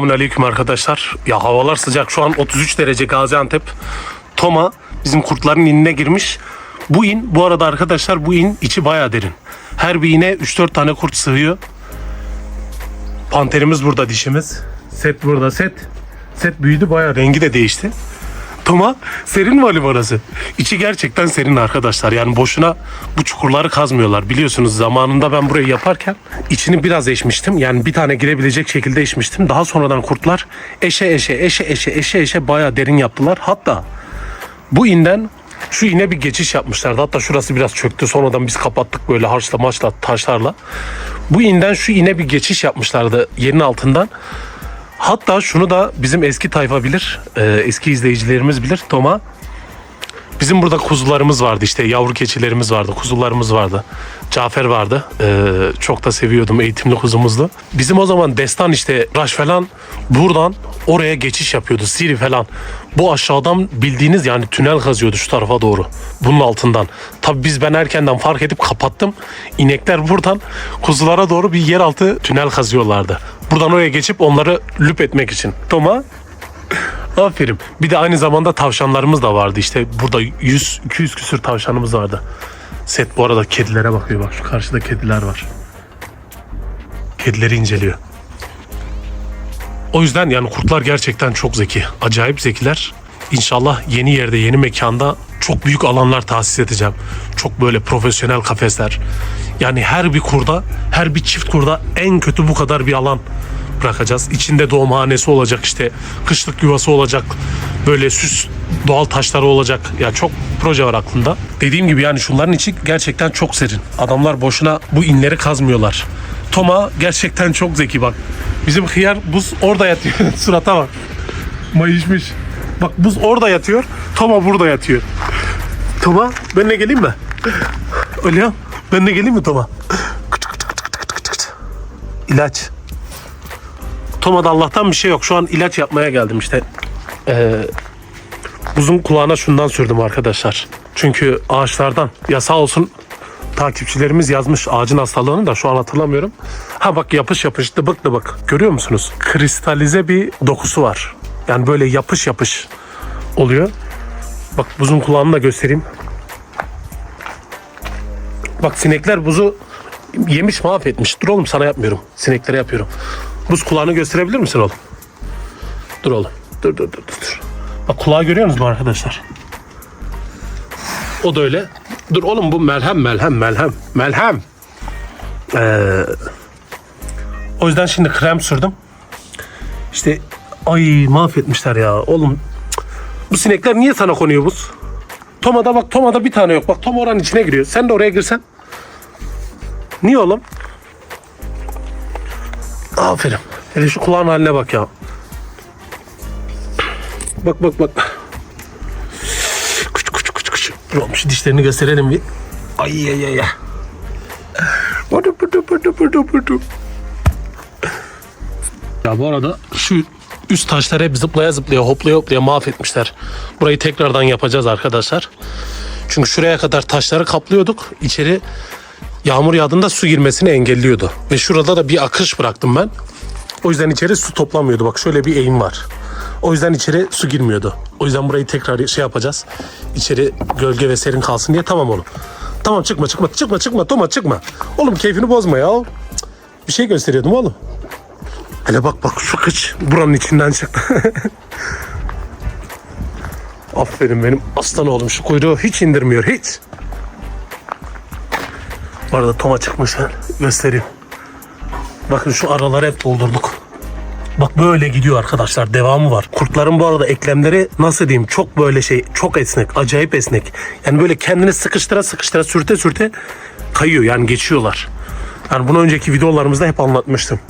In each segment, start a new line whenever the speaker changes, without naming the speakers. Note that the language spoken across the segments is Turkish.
Selamun aleyküm arkadaşlar. Ya havalar sıcak. Şu an 33 derece Gaziantep. Toma bizim kurtların inine girmiş. Bu in bu arada arkadaşlar bu in içi baya derin. Her bir ine 3-4 tane kurt sığıyor. Panterimiz burada dişimiz. Set burada set. Set büyüdü baya rengi de değişti. Toma serin vali burası. İçi gerçekten serin arkadaşlar. Yani boşuna bu çukurları kazmıyorlar. Biliyorsunuz zamanında ben burayı yaparken içini biraz eşmiştim. Yani bir tane girebilecek şekilde eşmiştim. Daha sonradan kurtlar eşe eşe eşe eşe eşe eşe baya derin yaptılar. Hatta bu inden şu ine bir geçiş yapmışlardı. Hatta şurası biraz çöktü. Sonradan biz kapattık böyle harçla maçla taşlarla. Bu inden şu ine bir geçiş yapmışlardı yerin altından. Hatta şunu da bizim eski tayfa bilir, e, eski izleyicilerimiz bilir. Toma, bizim burada kuzularımız vardı işte yavru keçilerimiz vardı, kuzularımız vardı. Cafer vardı, e, çok da seviyordum eğitimli kuzumuzdu. Bizim o zaman destan işte Raş falan buradan oraya geçiş yapıyordu, Siri falan. Bu aşağıdan bildiğiniz yani tünel kazıyordu şu tarafa doğru, bunun altından. Tabii biz ben erkenden fark edip kapattım. İnekler buradan kuzulara doğru bir yeraltı tünel kazıyorlardı. Buradan oraya geçip onları lüp etmek için. Toma Aferin. Bir de aynı zamanda tavşanlarımız da vardı. İşte burada 100 200 küsür tavşanımız vardı. Set bu arada kedilere bakıyor bak. Şu karşıda kediler var. Kedileri inceliyor. O yüzden yani kurtlar gerçekten çok zeki. Acayip zekiler. İnşallah yeni yerde, yeni mekanda çok büyük alanlar tahsis edeceğim. Çok böyle profesyonel kafesler. Yani her bir kurda, her bir çift kurda en kötü bu kadar bir alan bırakacağız. İçinde doğumhanesi olacak işte, kışlık yuvası olacak. Böyle süs doğal taşları olacak. Ya çok proje var aklımda. Dediğim gibi yani şunların içi gerçekten çok serin. Adamlar boşuna bu inleri kazmıyorlar. Toma gerçekten çok zeki bak. Bizim hıyar buz orada yatıyor. Surata bak. Mayışmış. Bak buz orada yatıyor. Toma burada yatıyor. Toma ben de geleyim mi? Öyle ya. Ben de geleyim mi Toma? İlaç. Toma'da Allah'tan bir şey yok. Şu an ilaç yapmaya geldim işte. Ee, buzun kulağına şundan sürdüm arkadaşlar. Çünkü ağaçlardan ya sağ olsun takipçilerimiz yazmış ağacın hastalığını da şu an hatırlamıyorum. Ha bak yapış yapış dıbık dıbık. Görüyor musunuz? Kristalize bir dokusu var. Yani böyle yapış yapış oluyor. Bak buzun kulağını da göstereyim. Bak sinekler buzu yemiş mahvetmiş. Dur oğlum sana yapmıyorum. Sineklere yapıyorum. Buz kulağını gösterebilir misin oğlum? Dur oğlum. Dur dur dur dur. Bak kulağı görüyor musunuz arkadaşlar? O da öyle. Dur oğlum bu melhem melhem melhem. Melhem. Ee, o yüzden şimdi krem sürdüm. İşte ay mahvetmişler ya. Oğlum bu sinekler niye sana konuyor buz? Toma'da bak Toma'da bir tane yok. Bak Tom oranın içine giriyor. Sen de oraya girsen. Niye oğlum? Aferin. Hele şu kulağın haline bak ya. Bak bak bak. Oğlum şu dişlerini gösterelim bir. Ay ay ay. bıdı bıdı bıdı bıdı. Ya bu arada şu üst taşlar hep zıplaya zıplaya hoplaya hoplaya mahvetmişler. Burayı tekrardan yapacağız arkadaşlar. Çünkü şuraya kadar taşları kaplıyorduk. İçeri yağmur yağdığında su girmesini engelliyordu. Ve şurada da bir akış bıraktım ben. O yüzden içeri su toplamıyordu. Bak şöyle bir eğim var. O yüzden içeri su girmiyordu. O yüzden burayı tekrar şey yapacağız. İçeri gölge ve serin kalsın diye tamam oğlum. Tamam çıkma çıkma çıkma çıkma Toma çıkma. Oğlum keyfini bozma ya. Bir şey gösteriyordum oğlum. Hele bak bak şu kıç buranın içinden çıktı. Aferin benim aslan oğlum şu kuyruğu hiç indirmiyor hiç. Bu arada Toma çıkmış ha. Göstereyim. Bakın şu araları hep doldurduk. Bak böyle gidiyor arkadaşlar. Devamı var. Kurtların bu arada eklemleri nasıl diyeyim çok böyle şey çok esnek. Acayip esnek. Yani böyle kendini sıkıştıra sıkıştıra sürte sürte kayıyor. Yani geçiyorlar. Yani bunu önceki videolarımızda hep anlatmıştım.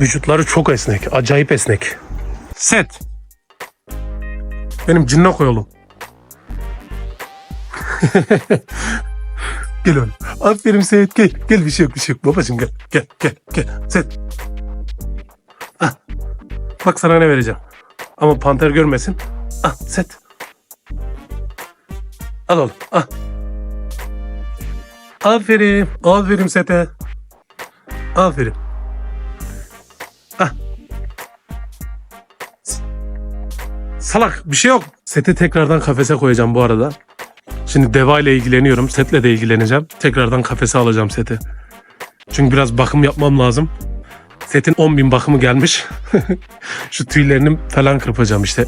Vücutları çok esnek. Acayip esnek. Set. Benim cinna koyalım. gel oğlum. Aferin Seyit gel. Gel bir şey yok bir şey yok. Babacım gel. Gel gel gel. Set. Bak sana ne vereceğim. Ama panter görmesin. Ah set. Al oğlum. Ah. Aferin. Aferin sete. Aferin. Ah. Salak bir şey yok. Seti tekrardan kafese koyacağım bu arada. Şimdi deva ile ilgileniyorum. Setle de ilgileneceğim. Tekrardan kafese alacağım seti. Çünkü biraz bakım yapmam lazım. Setin 10 bin bakımı gelmiş. Şu tüylerini falan kırpacağım işte.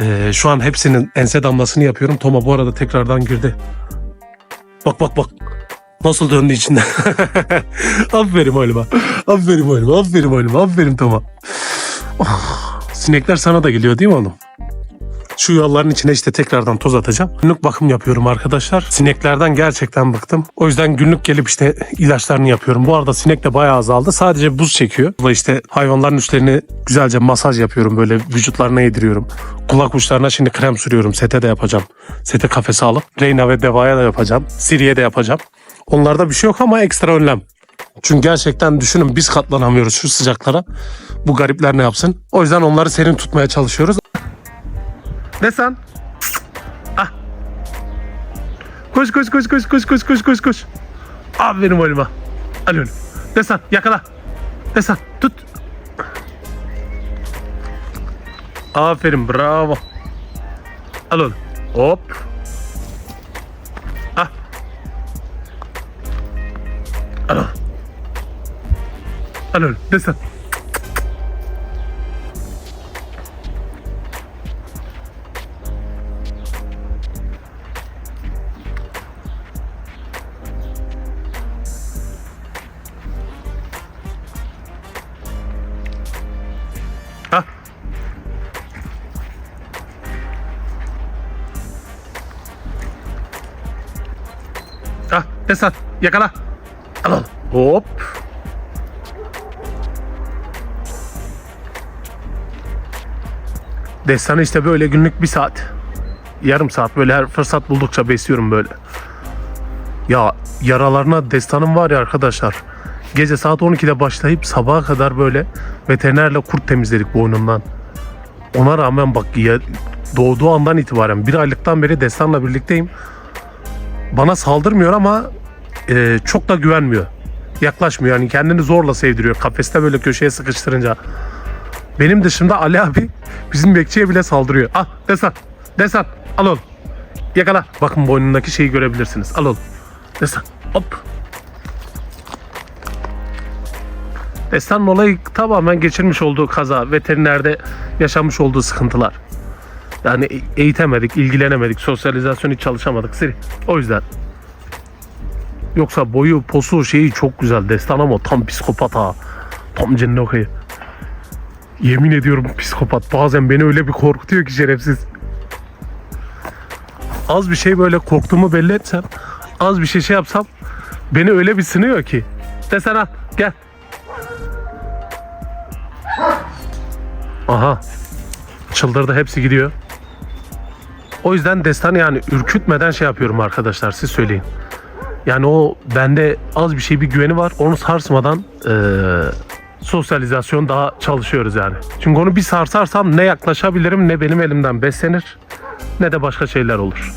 Ee, şu an hepsinin ense damlasını yapıyorum. Toma bu arada tekrardan girdi. Bak bak bak. Nasıl döndü içinden. aferin oğluma. Aferin oğluma. Aferin oğluma. Aferin Toma. Oh, sinekler sana da geliyor değil mi oğlum? Şu yolların içine işte tekrardan toz atacağım. Günlük bakım yapıyorum arkadaşlar. Sineklerden gerçekten bıktım. O yüzden günlük gelip işte ilaçlarını yapıyorum. Bu arada sinek de bayağı azaldı. Sadece buz çekiyor. Bu işte hayvanların üstlerini güzelce masaj yapıyorum. Böyle vücutlarına yediriyorum. Kulak uçlarına şimdi krem sürüyorum. Sete de yapacağım. Sete kafese alıp Reyna ve Deva'ya da yapacağım. Siri'ye de yapacağım. Onlarda bir şey yok ama ekstra önlem. Çünkü gerçekten düşünün biz katlanamıyoruz şu sıcaklara. Bu garipler ne yapsın? O yüzden onları serin tutmaya çalışıyoruz. Desen. Ah. Koş koş koş koş koş koş koş koş koş. Aferin oğluma. Al onu. Desen yakala. Desen tut. Aferin bravo. Al onu. Hop. Ah. Al onu. Al onu. Desen. Esat yakala. Al al. Hop. Destanı işte böyle günlük bir saat. Yarım saat böyle her fırsat buldukça besliyorum böyle. Ya yaralarına destanım var ya arkadaşlar. Gece saat 12'de başlayıp sabaha kadar böyle veterinerle kurt temizledik boynundan. Ona rağmen bak ya, doğduğu andan itibaren bir aylıktan beri destanla birlikteyim. Bana saldırmıyor ama e, çok da güvenmiyor. Yaklaşmıyor yani kendini zorla sevdiriyor. Kafeste böyle köşeye sıkıştırınca. Benim dışımda Ali abi bizim bekçiye bile saldırıyor. Ah Destan, Destan al oğlum. Yakala. Bakın boynundaki şeyi görebilirsiniz. Al oğlum. Destan hop. Destanın olayı tamamen geçirmiş olduğu kaza, veterinerde yaşamış olduğu sıkıntılar. Yani eğitemedik, ilgilenemedik, sosyalizasyon hiç çalışamadık. Siri. O yüzden. Yoksa boyu, posu, şeyi çok güzel. Destan ama tam psikopat ha. Tam cennet okuyu. Yemin ediyorum psikopat. Bazen beni öyle bir korkutuyor ki şerefsiz. Az bir şey böyle korktuğumu belli etsem, az bir şey şey yapsam beni öyle bir sınıyor ki. Desene gel. Aha. Çıldırdı hepsi gidiyor. O yüzden destan yani ürkütmeden şey yapıyorum arkadaşlar siz söyleyin. Yani o bende az bir şey bir güveni var. Onu sarsmadan eee, sosyalizasyon daha çalışıyoruz yani. Çünkü onu bir sarsarsam ne yaklaşabilirim ne benim elimden beslenir ne de başka şeyler olur.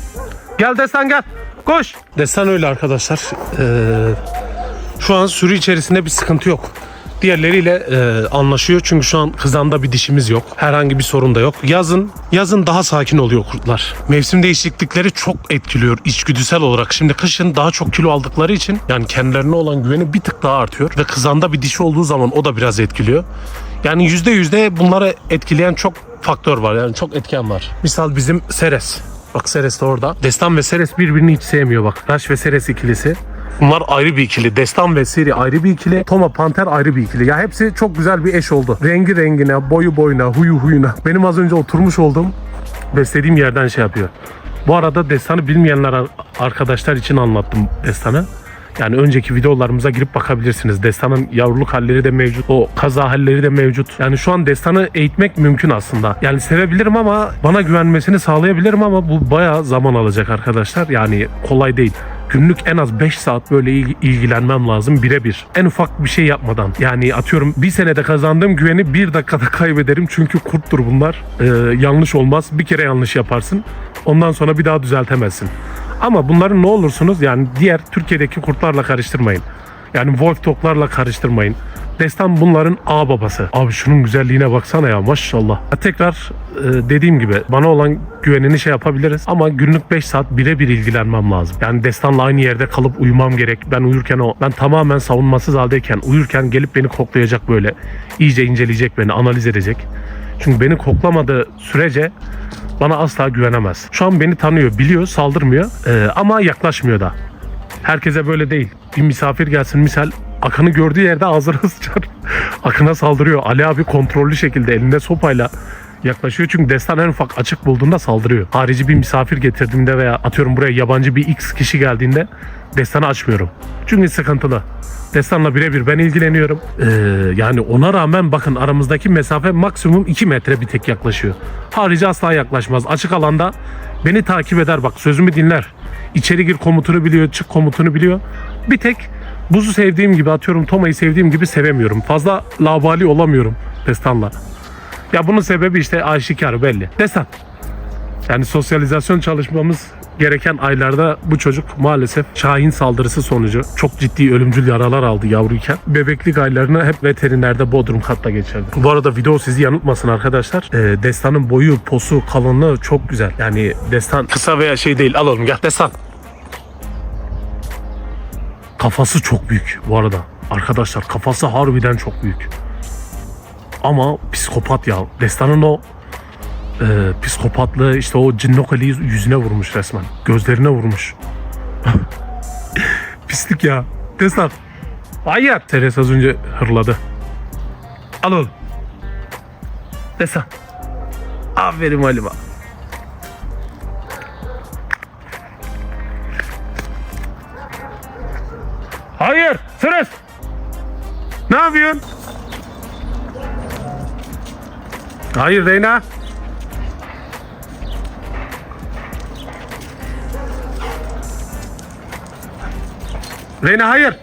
Gel Destan gel. Koş. Destan öyle arkadaşlar. Eee, şu an sürü içerisinde bir sıkıntı yok. Diğerleriyle e, anlaşıyor çünkü şu an kızanda bir dişimiz yok. Herhangi bir sorun da yok. Yazın yazın daha sakin oluyor kurtlar. Mevsim değişiklikleri çok etkiliyor içgüdüsel olarak. Şimdi kışın daha çok kilo aldıkları için yani kendilerine olan güveni bir tık daha artıyor ve kızanda bir dişi olduğu zaman o da biraz etkiliyor. Yani yüzde yüzde bunları etkileyen çok faktör var yani çok etken var. Misal bizim Seres. Bak Seres de orada. Destan ve Seres birbirini hiç sevmiyor bak. Raş ve Seres ikilisi. Bunlar ayrı bir ikili. Destan ve Siri ayrı bir ikili. Toma Panter ayrı bir ikili. Ya hepsi çok güzel bir eş oldu. Rengi rengine, boyu boyuna, huyu huyuna. Benim az önce oturmuş olduğum beslediğim yerden şey yapıyor. Bu arada Destan'ı bilmeyenler ar- arkadaşlar için anlattım Destan'ı. Yani önceki videolarımıza girip bakabilirsiniz. Destan'ın yavruluk halleri de mevcut. O kaza halleri de mevcut. Yani şu an Destan'ı eğitmek mümkün aslında. Yani sevebilirim ama bana güvenmesini sağlayabilirim ama bu bayağı zaman alacak arkadaşlar. Yani kolay değil. Günlük en az 5 saat böyle il- ilgilenmem lazım birebir. En ufak bir şey yapmadan. Yani atıyorum bir senede kazandığım güveni bir dakikada kaybederim. Çünkü kurttur bunlar. Ee, yanlış olmaz. Bir kere yanlış yaparsın. Ondan sonra bir daha düzeltemezsin. Ama bunların ne olursunuz yani diğer Türkiye'deki kurtlarla karıştırmayın. Yani Wolf Dog'larla karıştırmayın. Destan bunların ağ babası. Abi şunun güzelliğine baksana ya maşallah. Ya tekrar e, dediğim gibi bana olan güvenini şey yapabiliriz. Ama günlük 5 saat birebir ilgilenmem lazım. Yani Destan'la aynı yerde kalıp uyumam gerek. Ben uyurken o ben tamamen savunmasız haldeyken uyurken gelip beni koklayacak böyle. iyice inceleyecek beni analiz edecek. Çünkü beni koklamadığı sürece bana asla güvenemez. Şu an beni tanıyor, biliyor, saldırmıyor Ee, ama yaklaşmıyor da. Herkese böyle değil. Bir misafir gelsin misal Akın'ı gördüğü yerde ağzına sıçar. Akın'a saldırıyor. Ali abi kontrollü şekilde elinde sopayla yaklaşıyor. Çünkü Destan en ufak açık bulduğunda saldırıyor. Harici bir misafir getirdiğimde veya atıyorum buraya yabancı bir X kişi geldiğinde Destan'ı açmıyorum. Çünkü sıkıntılı. Destan'la birebir ben ilgileniyorum. Ee, yani ona rağmen bakın aramızdaki mesafe maksimum 2 metre bir tek yaklaşıyor. Harici asla yaklaşmaz. Açık alanda beni takip eder bak sözümü dinler. İçeri gir komutunu biliyor, çık komutunu biliyor. Bir tek buzu sevdiğim gibi atıyorum Toma'yı sevdiğim gibi sevemiyorum. Fazla labali olamıyorum Destan'la. Ya bunun sebebi işte aşikar belli. Destan. Yani sosyalizasyon çalışmamız gereken aylarda bu çocuk maalesef Şahin saldırısı sonucu çok ciddi ölümcül yaralar aldı yavruyken. Bebeklik aylarını hep veterinerde Bodrum katta geçirdi. Bu arada video sizi yanıltmasın arkadaşlar. Ee, Destan'ın boyu, posu, kalınlığı çok güzel. Yani Destan kısa veya şey değil. Al oğlum gel Destan. Kafası çok büyük bu arada. Arkadaşlar kafası harbiden çok büyük. Ama psikopat ya. Destan'ın o e, psikopatlığı işte o cinnokaliyi yüzüne vurmuş resmen. Gözlerine vurmuş. Pislik ya. Destan. Hayır. Teres az önce hırladı. Al oğlum. Destan. Aferin Halima. Hayır. Teres. Ne yapıyorsun? Hayır Reyna. Reyna hayır.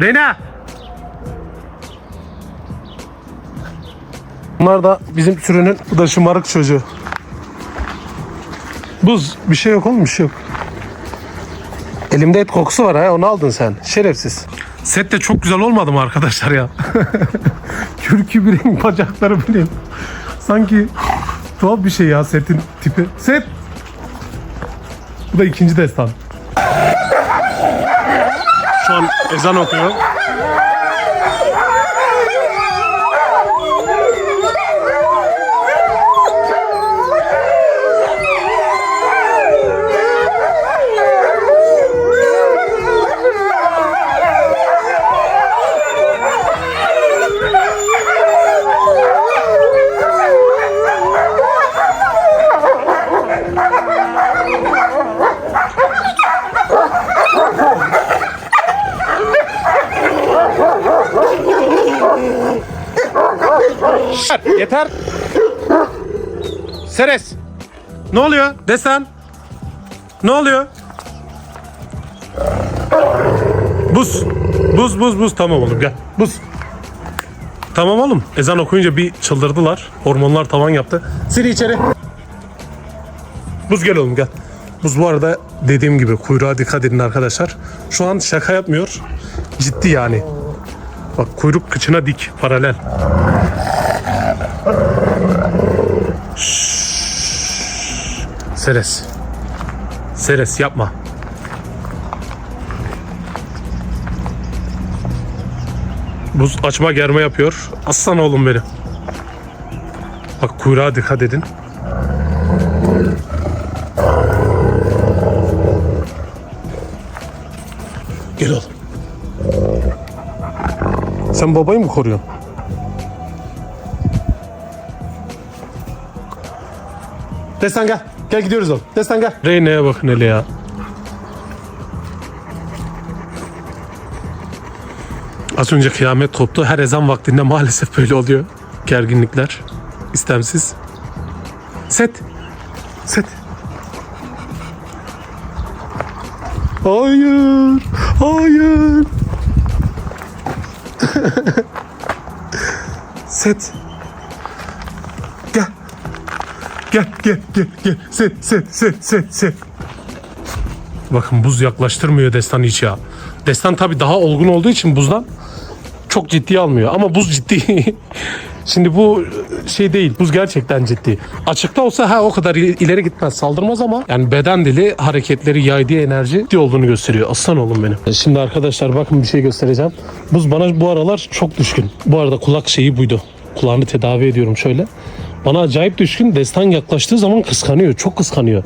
Reyna. Bunlar da bizim sürünün bu da şımarık çocuğu. Buz bir şey yok oğlum bir şey yok. Elimde et kokusu var ha onu aldın sen. Şerefsiz. Set de çok güzel olmadı mı arkadaşlar ya? Kürkü bir renk bacakları bir renk. Sanki tuhaf bir şey ya setin tipi. Set. Bu da ikinci destan. Şu an ezan okuyor. Yeter. Seres. Ne oluyor? Desen. Ne oluyor? Buz. Buz buz buz tamam oğlum gel. Buz. Tamam oğlum. Ezan okuyunca bir çıldırdılar. Hormonlar tavan yaptı. Siri içeri. Buz gel oğlum gel. Buz bu arada dediğim gibi kuyruğa dikkat edin arkadaşlar. Şu an şaka yapmıyor. Ciddi yani. Bak kuyruk kıçına dik paralel. Seres. Seres yapma. Buz açma germe yapıyor. Aslan oğlum benim. Bak kuyruğa dikkat edin. Gel oğlum. Sen babayı mı koruyorsun? Destan gel. Gel gidiyoruz oğlum. Destan gel. Reyna'ya bakın hele ya. Az önce kıyamet koptu. Her ezan vaktinde maalesef böyle oluyor. Gerginlikler. istemsiz. Set. Set. Hayır. Hayır. Set. Gel. Gel gel gel. Set set set set set. Bakın buz yaklaştırmıyor Destan hiç ya. Destan tabii daha olgun olduğu için buzdan çok ciddiye almıyor. Ama buz ciddi. Şimdi bu şey değil. Buz gerçekten ciddi. Açıkta olsa ha o kadar ileri gitmez saldırmaz ama yani beden dili hareketleri yaydığı enerji ciddi olduğunu gösteriyor. Aslan oğlum benim. Şimdi arkadaşlar bakın bir şey göstereceğim. Buz bana bu aralar çok düşkün. Bu arada kulak şeyi buydu. Kulağını tedavi ediyorum şöyle. Bana acayip düşkün. Destan yaklaştığı zaman kıskanıyor. Çok kıskanıyor.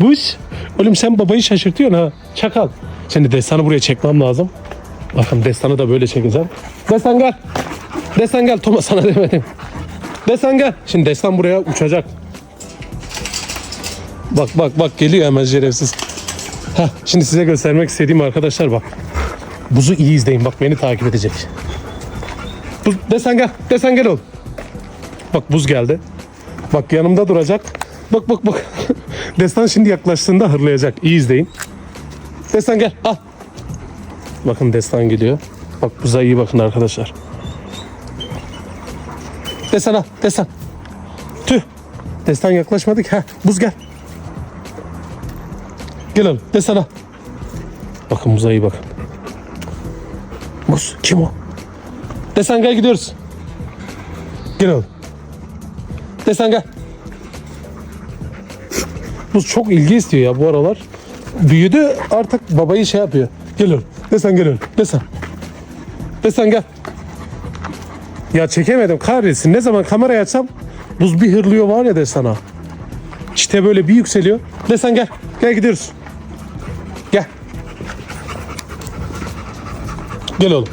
Buz. Oğlum sen babayı şaşırtıyorsun ha. Çakal. Şimdi Destan'ı buraya çekmem lazım. Bakın Destan'ı da böyle çekeceğim. Destan gel. Destan gel. Thomas sana demedim. Destan gel. Şimdi Destan buraya uçacak. Bak bak bak geliyor hemen şerefsiz. Heh, şimdi size göstermek istediğim arkadaşlar bak. Buzu iyi izleyin. Bak beni takip edecek. Buz, Destan gel. Destan gel oğlum. Bak buz geldi. Bak yanımda duracak. Bak bak bak. Destan şimdi yaklaştığında hırlayacak. İyi izleyin. Destan gel. Al. Bakın Destan geliyor. Bak buza iyi bakın arkadaşlar. Destan al. Destan. Tüh. Destan yaklaşmadık. Ha, buz gel. Gel oğlum. Destan al. Bakın buza iyi bakın. Buz. Kim o? Destan gel gidiyoruz. Gel oğlum. Destan gel. Buz çok ilgi istiyor ya bu aralar. Büyüdü artık babayı şey yapıyor. Gel oğlum. Destan gel oğlum. Destan. Destan gel. Ya çekemedim kahretsin. Ne zaman kamerayı açsam buz bir hırlıyor var ya Destan'a. İşte böyle bir yükseliyor. Destan gel. Gel gidiyoruz. Gel. Gel oğlum.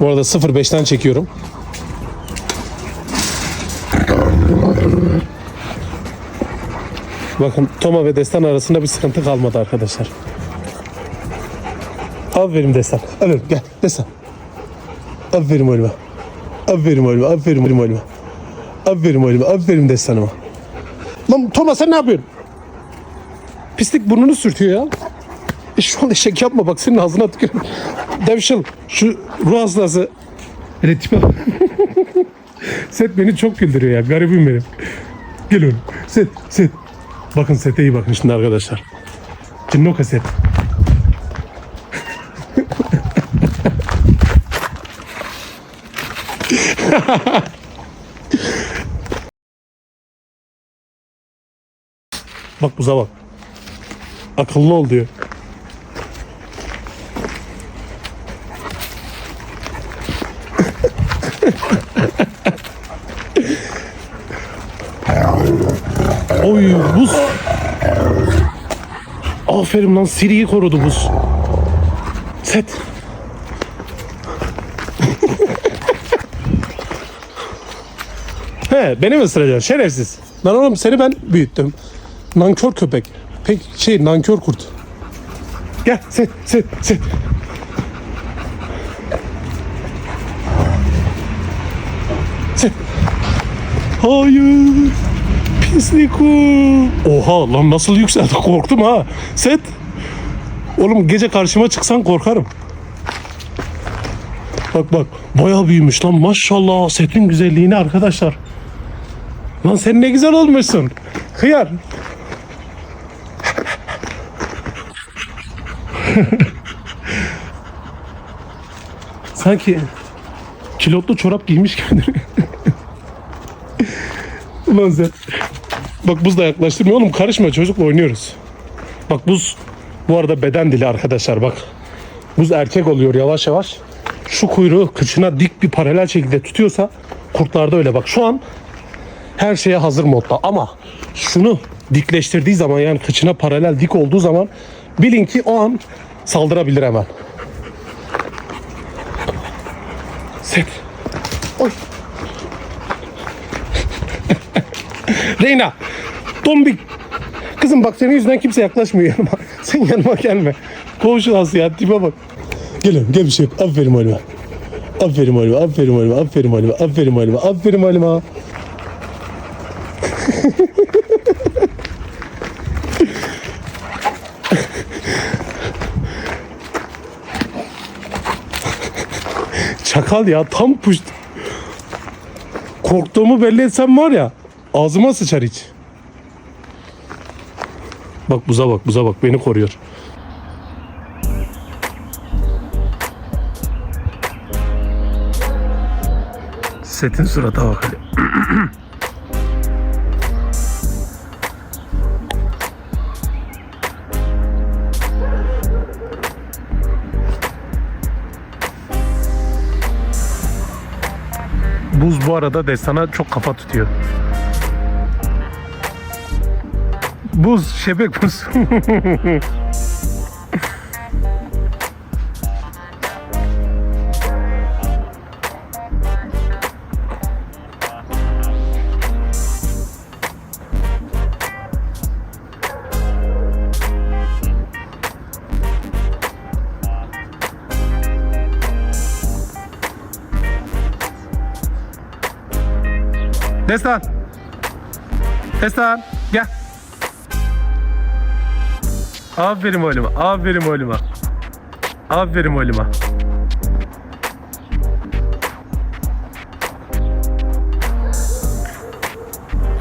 Bu arada 05'ten çekiyorum. Bakın Toma ve Destan arasında bir sıkıntı kalmadı arkadaşlar. Aferin Destan. Aferin gel Destan. Aferin oğluma. Aferin oğluma. Aferin oğluma. Aferin oğluma. Aferin Destan'ıma. Lan Toma sen ne yapıyorsun? Pislik burnunu sürtüyor ya. E şu an eşek yapma bak senin ağzına tükürüm. Devşil şu ruh hastası. Hele tipe. Set beni çok güldürüyor ya. Garibim benim. Gel. Set, set. Bakın sete iyi bakın şimdi arkadaşlar. Cinnoka set. bak buza bak. Akıllı ol diyor. Oy buz. Aferin lan Siri'yi korudu buz. Set. He beni mi ısıracaksın şerefsiz. Lan oğlum seni ben büyüttüm. Nankör köpek. Pek şey nankör kurt. Gel set set set. Hayır. Pislik o. Oha lan nasıl yükseldi korktum ha. Set. Oğlum gece karşıma çıksan korkarım. Bak bak bayağı büyümüş lan maşallah setin güzelliğine arkadaşlar. Lan sen ne güzel olmuşsun. Hıyar. Sanki kilotlu çorap giymiş kendini. Ulan sen. Bak buz da yaklaştırmıyor oğlum karışma çocukla oynuyoruz. Bak buz bu arada beden dili arkadaşlar bak. Buz erkek oluyor yavaş yavaş. Şu kuyruğu kıçına dik bir paralel şekilde tutuyorsa kurtlarda öyle bak. Şu an her şeye hazır modda ama şunu dikleştirdiği zaman yani kıçına paralel dik olduğu zaman bilin ki o an saldırabilir hemen. Set. Oy. Reyna. Tombik. Kızım bak senin yüzünden kimse yaklaşmıyor yanıma. Sen yanıma gelme. Komşu nasıl ya tipe bak. Gel oğlum gel bir şey yok. Aferin oğluma. Aferin oğluma. Aferin oğluma. Aferin oğluma. Aferin oğluma. Aferin oğluma. Çakal ya tam puş. Korktuğumu belli etsem var ya ağzıma sıçar hiç. Bak buza bak buza bak beni koruyor. Setin surata bak hele. Buz bu arada destana çok kafa tutuyor. Buz, şebek buz. Destan. Destan Aferin oğluma. Aferin oğluma. Aferin oğluma.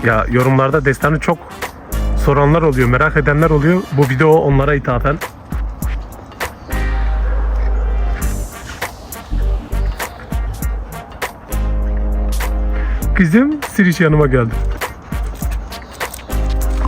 Ya yorumlarda destanı çok soranlar oluyor, merak edenler oluyor. Bu video onlara ithafen. Kızım Siriş yanıma geldi.